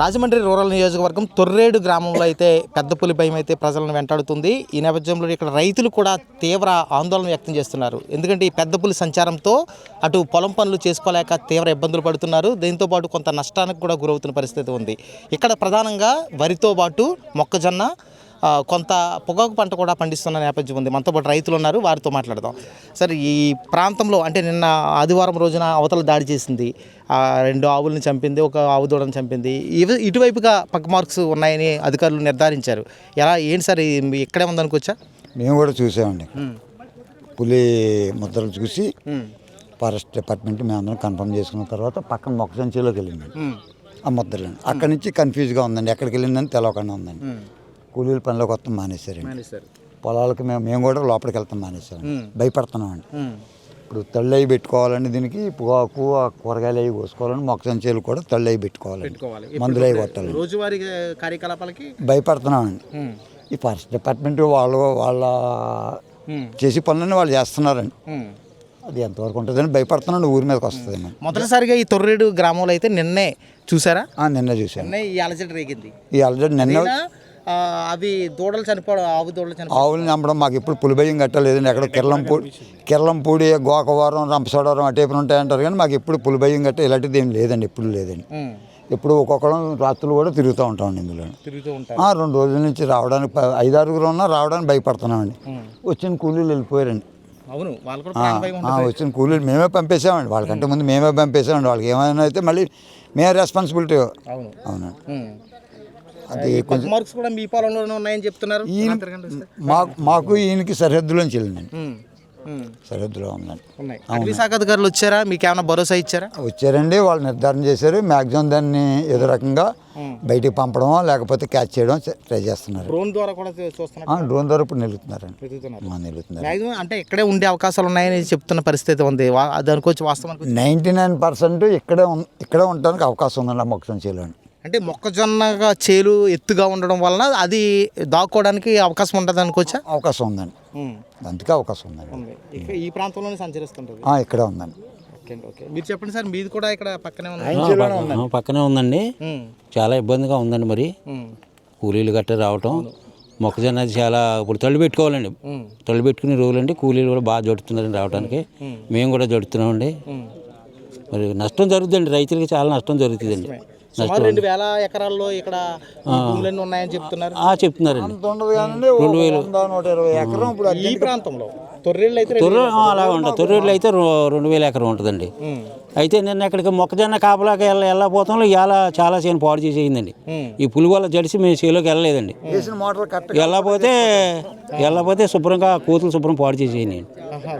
Rajahmundry rural నియోజకవర్గం తొర్రేడు గ్రామంలో అయితే పెద్ద పులి భయం అయితే ప్రజలను వెంటాడుతుంది. ఈ నేపథ్యంలో ఇక్కడ రైతులు కూడా తీవ్ర ఆందోళన వ్యక్తం చేస్తున్నారు. ఎందుకంటే ఈ పెద్ద పులి సంచారంతో అటు పొలం పనులు చేసుకోలేక తీవ్ర ఇబ్బందులు పడుతున్నారు. దీంతో పాటు కొంత నష్టానికి కూడా గురవుతున్న పరిస్థితి ఉంది. ఇక్కడ ప్రధానంగా వరితో పాటు మొక్కజొన్న కొంత పొగాకు పంట కూడా పండిస్తున్న నేపథ్యం ఉంది. మనతో పాటు రైతులు ఉన్నారు వారితో మాట్లాడదాం. సరే ఈ ప్రాంతంలో అంటే నిన్న ఆదివారం రోజున అవతల దాడి చేసింది. రెండు ఆవులను చంపింది ఒక ఆవు దూడను చంపింది. ఇవి ఇటువైపుగా పక్క మార్క్స్ ఉన్నాయని అధికారులు నిర్ధారించారు. ఎలా ఏంటి సార్ ఇక్కడే ఉందనుకోవచ్చా మేము కూడా చూసామండి. పులి ముద్రలు చూసి ఫారెస్ట్ డిపార్ట్మెంట్ మేము అందరం కన్ఫర్మ్ చేసుకున్న తర్వాత పక్కన మొక్కసంచిలోకి వెళ్ళిందండి ఆ ముద్రలు అక్కడి నుంచి కన్ఫ్యూజ్గా ఉందండి. ఎక్కడికి వెళ్ళిందని తెలవకుండా ఉందండి. కూలీల పనిలోకి వస్తాం మానేశారండి. పొలాలకు మేము మేము కూడా లోపలికి వెళ్తాం మానేశాం భయపడుతున్నామండి ఇప్పుడు తళ్ళు అవి పెట్టుకోవాలండి దీనికి పొగాకు ఆ కూరగాయలు అవి కోసుకోవాలని మొక్కసంచీలు కూడా తళ్ళు అవి పెట్టుకోవాలండి. మందులు అవి కొట్టాలి రోజువారీ కార్యకలాపాలకి? భయపడుతున్నామండి ఈ ఫారెస్ట్ డిపార్ట్మెంట్ వాళ్ళు వాళ్ళ చేసి పనులన్నీ వాళ్ళు చేస్తున్నారండి. అది ఎంతవరకు ఉంటుందని భయపడుతున్నాను ఊరి మీదకి వస్తుందండి మొదటిసారిగా ఈ తొర్రేడు గ్రామంలో అయితే నిన్నే చూసారా? నిన్న నిన్నే ఈ అలజడి రేగింది. ఈ ఆల్రెడీ నిన్న అవి దూడలు చనిపోవడం ఆవు దూడలు చనిపోవడం. ఆవులు నమ్మడం మాకు ఎప్పుడు పులిభయం కట్టలేదండి. ఎక్కడ కిర్లంపూడి కిర్లంపూడి గోకవరం రంపచోడవరం అటేపులు ఉంటాయంటారు కానీ మాకు ఎప్పుడు పులిభయం గట్ట ఇలాంటిది ఏం లేదండి ఎప్పుడు లేదండి. ఉమ్. ఎప్పుడు ఒక్కొక్కరం రాత్రులు కూడా తిరుగుతూ ఉంటామండి ఇందులో రెండు రోజుల నుంచి రావడానికి ఐదారుగురు ఉన్నా రావడానికి భయపడుతున్నామండి. వచ్చిన కూలీలు వెళ్ళిపోయారండి. అవును వచ్చిన కూలీలు మేమే పంపేసామండి. వాళ్ళకంటే ముందు మేమే పంపేసామండి. వాళ్ళకి ఏమైనా అయితే మళ్ళీ మేమే రెస్పాన్సిబిలిటీ అవును. అవునండి. అది మార్క్స్ కూడా మీ పొలంలోనే ఉన్నాయని చెప్తున్నారు. మాకు మాకు ఈయనకి సరిహద్దులోంచి వెళ్ళిందండి. సరిహద్దులో ఉందండి ఉన్నాయి. అటవీ శాఖ అధికారులు వచ్చారా? మీకు ఏమైనా భరోసా ఇచ్చారా? వచ్చారండి వాళ్ళు నిర్ధారణ చేశారు. మ్యాక్సిమం దాన్ని ఏదో రకంగా బయటికి పంపడమో లేకపోతే క్యాచ్ చేయడం ట్రై చేస్తున్నారు. డ్రోన్ ద్వారా కూడా చూస్తున్నారు డ్రోన్ ద్వారా ఇప్పుడు నిలుగుతున్నారండి నిలుగుతున్నారు అంటే ఇక్కడే ఉండే అవకాశాలు ఉన్నాయని చెప్తున్న పరిస్థితి ఉంది. వా- అది అనుకోవచ్చు వాస్తవం అనుకోవచ్చు నైంటీ నైన్ పర్సెంట్ ఇక్కడే ఇక్కడే ఉండడానికి అవకాశం ఉందండి ఆ మొక్క సంచిలోని అంటే మొక్కజొన్నగా చేలు ఎత్తుగా ఉండడం వలన అది దాక్కోవడానికి అవకాశం ఉంటుంది అనుకోవచ్చా? అవకాశం ఉందండి. అందుకే అవకాశం ఉందండి. ఉంది. ఇక్కడ ఈ ప్రాంతంలోనే సంచరిస్తుంటుంది. ఆ, ఇక్కడే ఉందండి. ఓకే అండి, ఓకే. మీరు చెప్పండి సార్ మీది కూడా ఇక్కడ పక్కనే ఉంది పక్కనే ఉందండి. చాలా ఇబ్బందిగా ఉందండి మరి. కూలీలు గట్ట రావటం. మొక్కజొన్న అది చాలా ఇప్పుడు తళ్ళు పెట్టుకోవాలండి. తళ్ళు పెట్టుకునే రోజులండి కూలీలు కూడా బాగా జడుతున్నారండి రావడానికి మేము కూడా జడుతున్నామండి. మరి నష్టం జరుగుతుందండి. రైతులకి చాలా నష్టం జరుగుతుందండి. సుమారు రెండు వేల ఎకరాల్లో ఇక్కడ భూములన్నీ ఉన్నాయని చెప్తున్నారు. ఆ చెప్తున్నారండి ఉండదు నూట ఇరవై ఎకరం ఇప్పుడు ఈ ప్రాంతంలో తొర్రెళ్ళు అయితే రెండు తొర్ర అలా ఉంటుంది తొర్రెళ్ళు అయితే రో- రెండు వేల ఎకరం ఉంటుందండి. అయితే నిన్న ఇక్కడికి మొక్కజొన్న కాపలాకి వెళ్ళ వెళ్ళకపోతాంలో ఇవాళ చాలా చేను పాడు చేసేయిందండి. ఈ పులి వల్ల జడిసి మేము చేలోకి వెళ్ళలేదండి. వేసిన మోటార్ కరెక్ట్ వెళ్ళకపోతే వెళ్ళకపోతే శుభ్రంగా కూతులు శుభ్రం పాడు చేసేయండి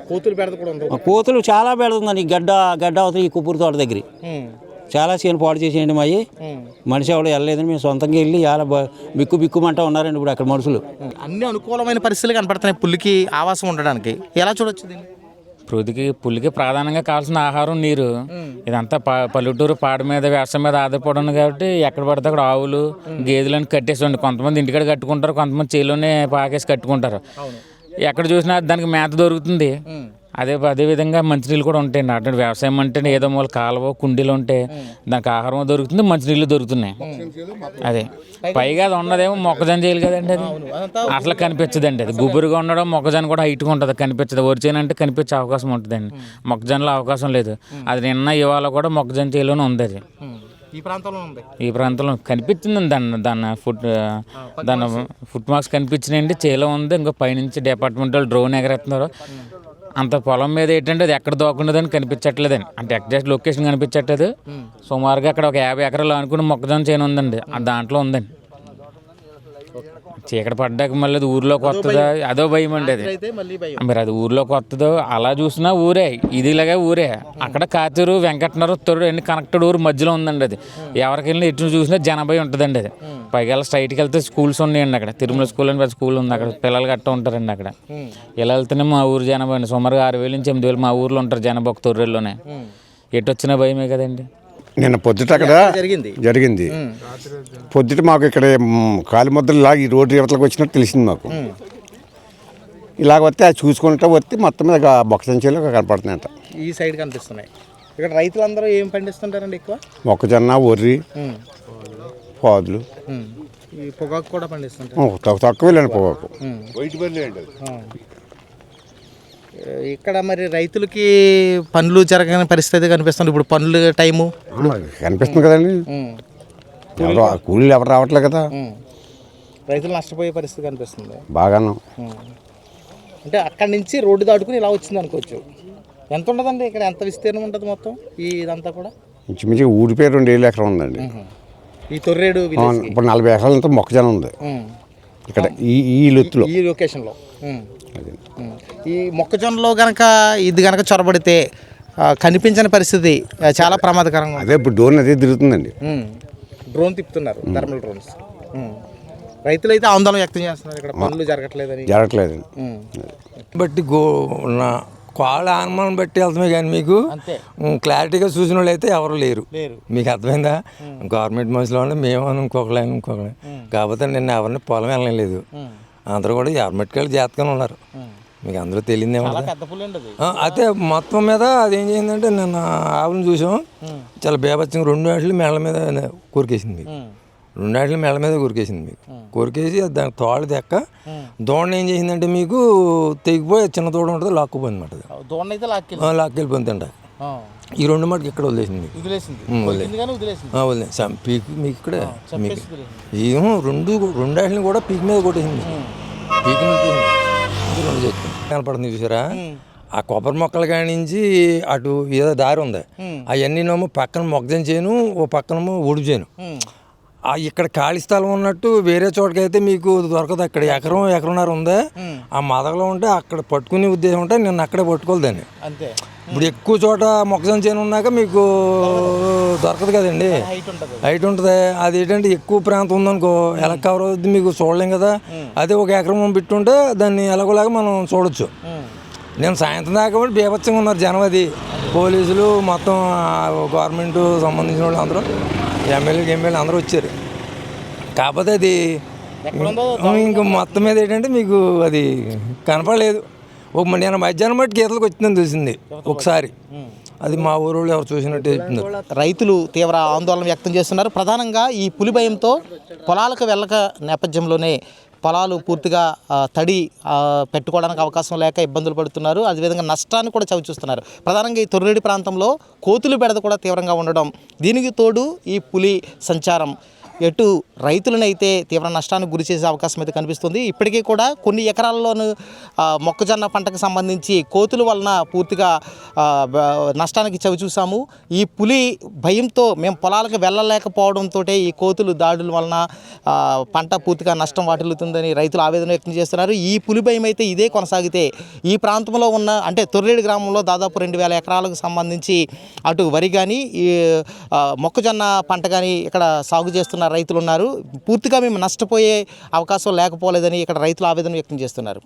కోతులు బెడద కూడా ఉంది ఆ కూతులు చాలా పెడుతుందండి. ఈ గడ్డ గడ్డ అవుతుంది ఈ కుప్పూరు తోట దగ్గర. చాలా చేను పాడు చేసేయండి మాయి. మనిషి ఎవడు వెళ్ళలేదని మేము సొంతంగా వెళ్ళి చాలా బ- బిక్కు బిక్కుమంటా ఉన్నారండి ఇప్పుడు అక్కడ మనుషులు. అన్ని అనుకూలమైన పరిస్థితులు కనపడుతున్నాయి పుల్లికి ఆవాసం ఉండడానికి. ఎలా చూడొచ్చు దీన్ని పృథికి పులికి ప్రధానంగా కావాల్సిన ఆహారం నీరు. ఇదంతా ప- పల్లెటూరు పాడ మీద వ్యవసాయం మీద ఆధారపడి ఉంది కాబట్టి ఎక్కడ పడితే అక్కడ ఆవులు గేదెలను కట్టేసి ఉండి కొంతమంది ఇంటికాడ కట్టుకుంటారు కొంతమంది చేలోనే పాకేసి కట్టుకుంటారు. ఎక్కడ చూసినా దానికి మేత దొరుకుతుంది. అదే అదే విధంగా మంచినీళ్ళు కూడా ఉంటాయండి అటువంటి వ్యవసాయం అంటే ఏదో మూల కాలువ కుండీలు ఉంటే దానికి ఆహారం దొరుకుతుంది మంచినీళ్ళు దొరుకుతున్నాయి. అదే. పైగా అది ఉన్నదేమో మొక్కజొన్న చేయాలి కదండి అది. అసలు కనిపించదండి అది. గుబురుగా ఉండడం మొక్కజొన్న కూడా హైట్గా ఉంటుంది కనిపించదు. ఒరిజిన్ అంటే కనిపించే అవకాశం ఉంటుందండి. మొక్కజొన్నలో అవకాశం లేదు. అది నిన్న ఇవాళ కూడా మొక్కజొన్న చేలోనే ఉంది అది. ఈ ప్రాంతంలో ఉంది. ఈ ప్రాంతంలో కనిపించింది దాన్ని దాని ఫుట్ దాని ఫుట్ మార్క్స్ కనిపించినాయండి. చేలో ఉంది. ఇంకో పైనుంచి డిపార్ట్మెంట్ వాళ్ళు డ్రోన్ ఎగరేస్తున్నారు. అంత పొలం మీద ఏంటంటే అది ఎక్కడ దోకుండదని కనిపించట్లేదండి. అంటే ఎగ్జాక్ట్ లొకేషన్ కనిపించట్లేదు. సుమారుగా అక్కడ ఒక యాభై ఎకరాలు అనుకుని మొక్కజొన్న చేను ఉందండి. ఆ దాంట్లో ఉందండి. చీకటి పడ్డాక మళ్ళీ అది ఊర్లోకి వస్తుందా అదో భయం అండి అది. మరి అది ఊర్లోకి వస్తుందో అలా చూసినా ఊరే. ఇది ఇలాగే ఊరే. అక్కడ కాతూరు వెంకటనగర్ తొర్రు అన్ని కనెక్టెడ్ ఊరు మధ్యలో ఉందండి అది. ఎవరికి వెళ్ళినా ఎటు చూసినా జనభై ఉంటుందండి అది. పైగా స్ట్రైట్కి వెళ్తే స్కూల్స్ ఉన్నాయండి అక్కడ. తిరుమల స్కూల్ అని పెద్ద స్కూల్ ఉంది. అక్కడ పిల్లలు గట్ట ఉంటారండి అక్కడ. ఇలా వెళ్తేనే మా ఊరు జనాభా అండి సుమారుగా ఆరు వేల నుంచి ఎనిమిది వేలు మా ఊర్లో ఉంటారు జనాభా ఒక తొర్రెల్లోనే ఎటు వచ్చినా భయమే కదండి. నిన్న పొద్దుట అక్కడ జరిగింది. జరిగింది. పొద్దుట మాకు ఇక్కడ మ్, కాలి ముద్దలు లాగి ఈ రోడ్డు యువతలకు వచ్చినట్టు తెలిసింది మాకు. ఇలాగ వస్తే అది చూసుకుంటా వస్తే మొత్తం మీద బొక్క సంచులు కనపడుతున్నాయంట. ఈ సైడ్ కనిపిస్తున్నాయి. ఇక్కడ రైతులందరూ ఏం పండిస్తుంటారండి ఎక్కువ? మొక్కజొన్న వరి పాదులు. పొగాకు కూడా పండిస్తుంటారు. తక్కువ తక్కువేలేండి పొగాకు. ఇక్కడ మరి రైతులకి పనులు జరగని పరిస్థితి కనిపిస్తుంది. ఇప్పుడు పనులు టైము. కనిపిస్తుంది కదండి. ఎవరు కూలీలు ఎవరు రావట్లే కదా. రైతులు నష్టపోయే పరిస్థితి కనిపిస్తుంది. బాగాను. అంటే అక్కడి నుంచి రోడ్డు దాటుకుని ఇలా వచ్చింది అనుకోవచ్చు. ఎంత ఉండదండి ఇక్కడ? ఎంత విస్తీర్ణం ఉంటుంది మొత్తం ఈ ఇదంతా కూడా? ఇంచుమించుగా ఊడిపోయి రెండు ఏళ్ళు ఎకరం ఉందండి. ఈ తొర్రేడు ఇప్పుడు నలభై ఎకరాలంతా మొక్కజొన్న ఉంది. ఇక్కడ ఈ ఈ లొత్తులో ఈ లొకేషన్లో. అది. ఈ మొక్కజొన్నలో గనక ఇది గనక చొరబడితే కనిపించని పరిస్థితి చాలా ప్రమాదకరంగా ఉంది అదే ఇప్పుడు డోర్ అదే తిరుగుతుందండి. డ్రోన్ తిప్పుతున్నారు థర్మల్ డ్రోన్స్. రైతులు అయితే ఆందోళన వ్యక్తం చేస్తున్నారు ఇక్కడ పనులు జరగట్లేదని జరగట్లేదండి ఉమ్. బట్టి గో నా కాళ్ళ అనుమానం బట్టి వెళ్తామే కానీ మీకు క్లారిటీగా చూసిన వాళ్ళు అయితే ఎవరు లేరు. మీకు అర్థమైందా? గవర్నమెంట్ మనుషులు ఉంటే మేము ఇంకొకలే ఇంకొకలే కాకపోతే నిన్న ఎవరిని పొలం వెళ్ళలేదు. అందరూ కూడా ఎవరిమెట్టుకు వెళ్ళి జాతకంగా ఉన్నారు. మీకు అందరూ ఆ, అయితే మొత్తం మీద అది ఏం చేసిందంటే నిన్న ఆవులను చూసాం. చాలా బేబచ్చంగా రెండు వాటిని మెళ్ళ మీద కొరికేసింది. ఉమ్. రెండు వాటిని మెళ్ళ మీద కొరికేసింది మీకు. కొరికేసి దాని తోడు దెక్క దోణ ఏం చేసిందంటే మీకు తెగిపోయి చిన్న తోడ ఉంటుంది లాక్కుపోయింది అనమాట దూడని అయితే తింట ఈ రెండు మటుకు ఇక్కడ వదిలేసింది వదిలేసింది. పీక్ మీకు ఇక్కడ మీకు. ఏమో రెండు రెండు వాటిని కూడా పీక్ మీద కొట్టేసింది. పీక్ రెండు కనపడుతుంది చూసారా? ఆ కొబ్బరి మొక్కల కాడి నుంచి అటు ఏదో దారి ఉంది. అవన్నీనేమో పక్కన మొగ్గజన చేను ఓ పక్కనేమో ఒడుపు. ఆ ఇక్కడ ఖాళీ స్థలం ఉన్నట్టు వేరే చోటకైతే మీకు దొరకదు. అక్కడ ఎకరం ఎకరన్నర ఉందా. ఆ మదగలో ఉంటే అక్కడ పట్టుకునే ఉద్దేశం ఉంటే నేను అక్కడే పట్టుకోవాలి దాన్ని. అంతే. ఇప్పుడు ఎక్కువ చోట మొక్కజొన్న చేను ఉన్నాక మీకు దొరకదు కదండి. హైట్ ఉంటుంది. అది ఏంటంటే ఎక్కువ ప్రాంతం ఉందనుకో ఎలా కవర్ అవుద్ది మీకు చూడలేం కదా. అదే ఒక ఎకరం పెట్టుంటే దాన్ని ఎలాగోలాగా మనం చూడొచ్చు. నేను సాయంత్రం దాకా కూడా బీభత్సంగా ఉన్నారు జనం అది. పోలీసులు మొత్తం గవర్నమెంట్ సంబంధించిన వాళ్ళు అందరూ. ఎమ్మెల్యేలు ఎమ్మెల్యే అందరూ వచ్చారు. కాకపోతే అది ఇంక మొత్తం మీద ఏంటంటే మీకు అది కనపడలేదు. ఒక నేను మధ్యాహ్నం బట్టి గీతలకు వచ్చిందని తెలిసింది ఒకసారి. అది మా ఊరు వాళ్ళు ఎవరు చూసినట్టు చెప్తున్నారు రైతులు తీవ్ర ఆందోళన వ్యక్తం చేస్తున్నారు. ప్రధానంగా ఈ పులి భయంతో పొలాలకు వెళ్ళక నేపథ్యంలోనే పొలాలు పూర్తిగా తడి పెట్టుకోవడానికి అవకాశం లేక ఇబ్బందులు పడుతున్నారు. అదేవిధంగా నష్టాన్ని కూడా చవిచూస్తున్నారు. ప్రధానంగా ఈ తొర్రెడి ప్రాంతంలో కోతులు బెడద కూడా తీవ్రంగా ఉండడం దీనికి తోడు ఈ పులి సంచారం. ఎటు రైతులనైతే తీవ్ర నష్టానికి గురి చేసే అవకాశం అయితే కనిపిస్తుంది. ఇప్పటికీ కూడా కొన్ని ఎకరాల్లోనూ మొక్కజొన్న పంటకు సంబంధించి కోతుల వలన పూర్తిగా నష్టానికి చవి చూసాము ఈ పులి భయంతో మేము పొలాలకు వెళ్ళలేకపోవడంతో ఈ కోతులు దాడుల వలన పంట పూర్తిగా నష్టం వాటిల్లుతుందని రైతులు ఆవేదన వ్యక్తం చేస్తున్నారు. ఈ పులి భయం అయితే ఇదే కొనసాగితే ఈ ప్రాంతంలో ఉన్న అంటే తొర్రేడు గ్రామంలో దాదాపు రెండు వేల ఎకరాలకు సంబంధించి అటు వరి కానీ ఈ మొక్కజొన్న పంట కానీ ఇక్కడ సాగు చేస్తున్నారు. రైతులు ఉన్నారు పూర్తిగా మేము నష్టపోయే అవకాశం లేకపోలేదని ఇక్కడ రైతులు ఆవేదన వ్యక్తం చేస్తున్నారు.